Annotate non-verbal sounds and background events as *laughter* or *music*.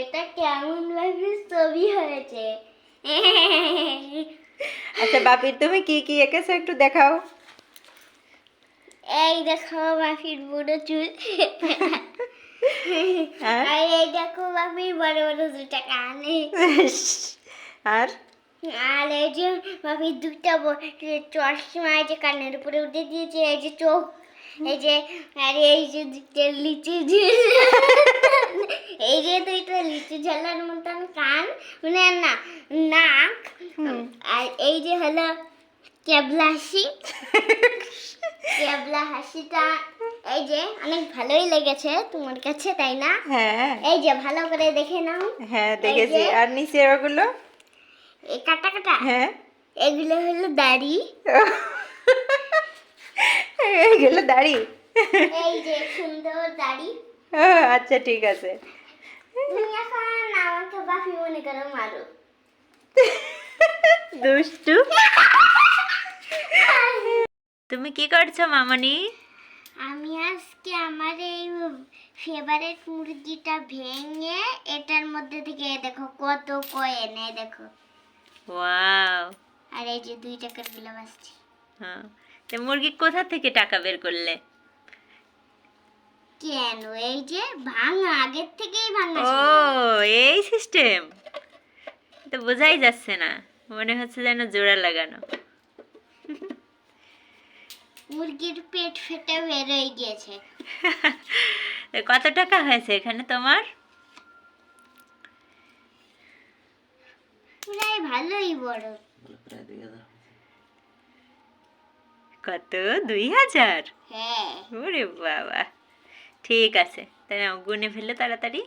এটা কেমন ভাবে ছবি হয়েছে? আচ্ছা বাপির তুমি কি কি এঁকেছো একটু দেখাও। এই দেখো বাপির বুড়ো চুল। আর? এই দেখো বাপির বড় বড় দুটা কানে। আর? আর এই যে বাপির দুটা চশমা এই যে কানের উপরে উঠে দিয়েছে এই যে চোখ। *laughs* এই যে আর এই যে লিচু ঝুল। এই যে দুইটা লিচু ঝালার *laughs* মতন কান মানে না নাক আর এই যে হলো কেবলা হাসি। *laughs* কেবলা হাসিটা এই যে অনেক ভালোই লেগেছে তোমার কাছে তাই না? হ্যাঁ। এই যে ভালো করে দেখে নাও। হ্যাঁ দেখেছি। আর নিচে ওগুলো এই কাটা কাটা? হ্যাঁ। এগুলো হলো দাড়ি। এইগুলো দাড়ি? এই যে সুন্দর দাড়ি। আচ্ছা ঠিক আছে। তুমি এখন আমাকে বাপি মনে করো মারো। দুষ্টু। তুমি কি করছ মামনি? আমি আজকে আমার এই ফেভারিট মুরগিটা ভেঙে এটার মধ্যে থেকে দেখো কত কয়েন এই দেখো। ওয়াও। আর এই যে দুই টাকারগুলো বাসছি হ্যাঁ। মুরগি কোথা থেকে টাকা বের করলে? কেন? এই যে ভাঙা আগের থেকেই ভাঙা ও এই সিস্টেম তো বোঝাই যাচ্ছে না। মনে হচ্ছে যেন জোড়া লাগানো। মুরগির পেট ফেটে বেরোয় গিয়েছে তো *laughs* কত টাকা হয়েছে এখানে তোমার? প্রায় ভালোই বড়। কত? দুই হাজার হ্যাঁ। ওরে বাবা। ঠিক আছে তাহলে গুনে ফেললে তাড়াতাড়ি।